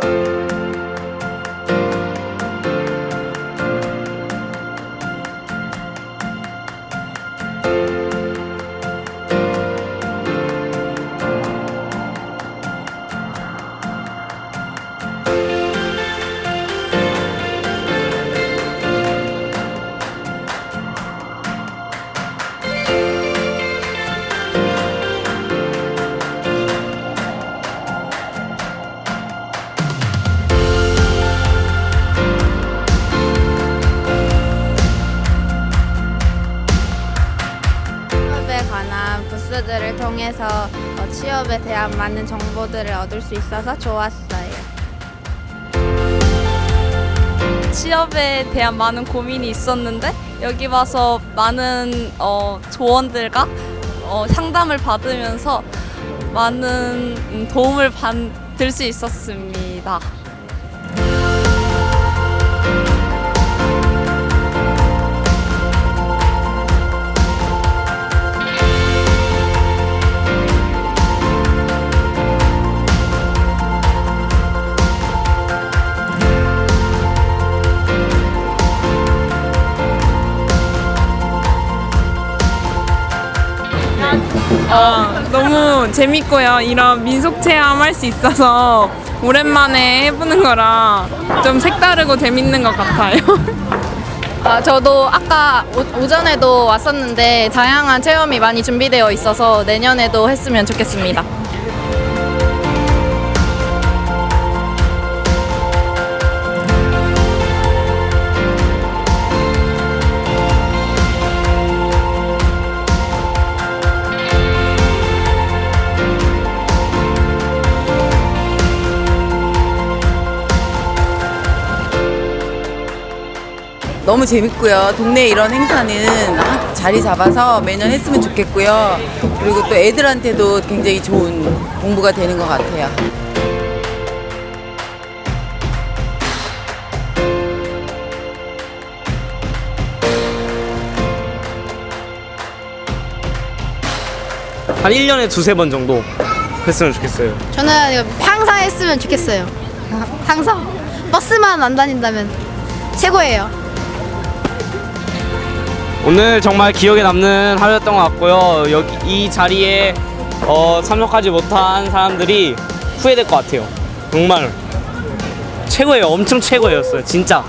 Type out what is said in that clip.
취 관한 부스들을 통해서 어, 취업에 대한 많은 정보들을 얻을 수 있어서 좋았어요. 취업에 대한 많은 고민이 있었는데 여기 와서 많은 어, 조언들과 어, 상담을 받으면서 많은 음, 도움을 받을 수 있었습니다. 어, 너무 재밌고요. 이런 민속 체험할 수 있어서 오랜만에 해보는 거라 좀 색다르고 재밌는 것 같아요. 아, 저도 아까 오, 오전에도 왔었는데 다양한 체험이 많이 준비되어 있어서 내년에도 했으면 좋겠습니다. 너무 재밌고요. 동네 이런 행사는 아, 자리 잡아서 매년 했으면 좋겠고요. 그리고 또 애들한테도 굉장히 좋은 공부가 되는 것 같아요. 한 1년에 두세 번 정도 했으면 좋겠어요. 저는 이거 항상 했으면 좋겠어요. 항상 버스만 안 다닌다면 최고예요. 오늘 정말 기억에 남는 하루였던 것 같고요. 여기 이 자리에 어, 참석하지 못한 사람들이 후회될 것 같아요. 정말 최고예요. 엄청 최고였어요. 진짜.